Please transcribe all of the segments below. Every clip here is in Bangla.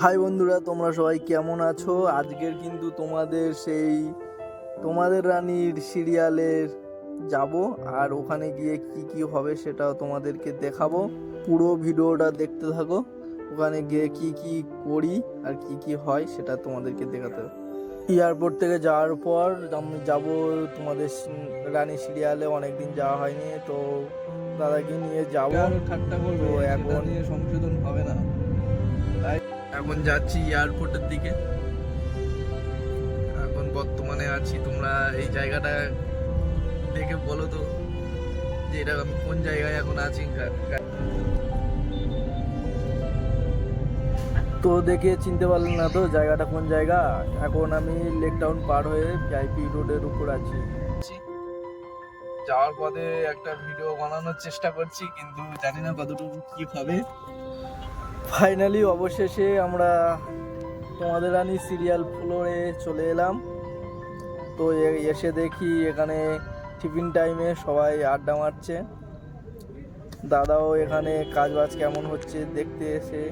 হাই বন্ধুরা তোমরা সবাই কেমন আছো? আজকের কিন্তু তোমাদের সেই তোমাদের রানীর সিরিয়ালের যাব আর ওখানে গিয়ে কি কি হবে সেটাও তোমাদেরকে দেখাবো। পুরো ভিডিওটা দেখতে থাকো। ওখানে গিয়ে কি কি করি আর কি কি হয় সেটা তোমাদেরকে দেখাতে। হবে এয়ারপোর্ট থেকে যাওয়ার পর আমি যাব তোমাদের রানী সিরিয়ালে। অনেকদিন যাওয়া হয়নি তো দাদাকে নিয়ে যাব। ঠাট্টা করবে এখন- নিয়ে সংশোধন হবে না। এখন যাচ্ছি এয়ারপোর্টের দিকে। এখন বর্তমানে আছি তোমরা এই জায়গাটা দেখে বলো তো যে এটা আমি কোন জায়গায় এখন আছি। তো দেখে চিনতে পারলেন না তো জায়গাটা কোন জায়গা? এখন আমি লেক টাউন পার হয়ে ভিআইপি রোডের উপর আছি। যাওয়ার পথে একটা ভিডিও বানানোর চেষ্টা করছি, কিন্তু জানি না কতটুকু কি হবে। ফাইনালি অবশেষে আমরা তোমাদের রানী সিরিয়াল ফ্লোরে চলে এলাম। তো এসে দেখি এখানে টিফিন টাইমে সবাই আড্ডা মারছে। দাদাও এখানে কাজ বাজ কেমন হচ্ছে দেখতে এসে,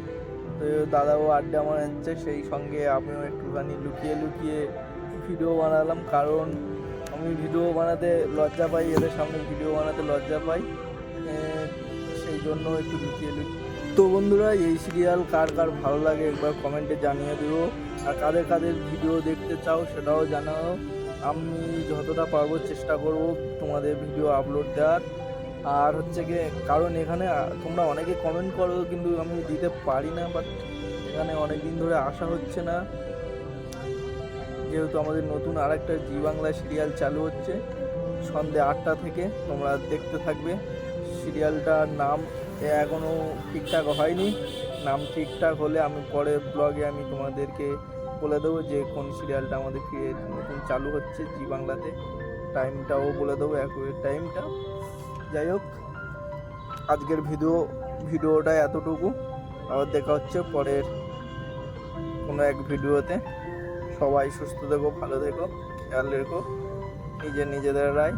তো দাদাও আড্ডা মারছে, সেই সঙ্গে আমিও একটুখানি লুকিয়ে লুকিয়ে ভিডিও বানালাম, কারণ আমি ভিডিও বানাতে লজ্জা পাই, এদের সামনে ভিডিও বানাতে লজ্জা পাই। সেই জন্য একটু লুকিয়ে লুকিয়ে তো বন্ধুরা, এই সিরিয়াল কার কার ভালো লাগে একবার কমেন্টে জানিয়ে দিও। আর কাদের কাদের ভিডিও দেখতে চাও সেটাও জানাও। আমি যতটা পারব চেষ্টা করব তোমাদের ভিডিও আপলোড দেওয়ার। আর হচ্ছে গিয়ে, কারণ এখানে তোমরা অনেকে কমেন্ট করো কিন্তু আমি দিতে পারি না বাট এখানে অনেক দিন ধরে আসা হচ্ছে না। যেহেতু আমাদের নতুন আর একটা জি বাংলা সিরিয়াল চালু হচ্ছে সন্ধ্যে আটটা থেকে তোমরা দেখতে থাকবে। সিরিয়ালটার নাম এ এখনও ঠিকঠাক হয়নি। নাম ঠিকঠাক হলে আমি পরে ব্লগে আমি তোমাদেরকে বলে দেবো যে কোন সিরিয়ালটা আমাদের ফিরে নতুন চালু হচ্ছে জি বাংলাতে। টাইমটাও বলে দেবো অ্যাকুরেট টাইমটা যাই হোক, আজকের ভিডিও ভিডিওটা এতটুকু। আবার দেখা হচ্ছে পরের কোনো এক ভিডিওতে সবাই সুস্থ থেকো, ভালো থেকো, খেয়াল রেখো। নিজের নিজেদের রায়।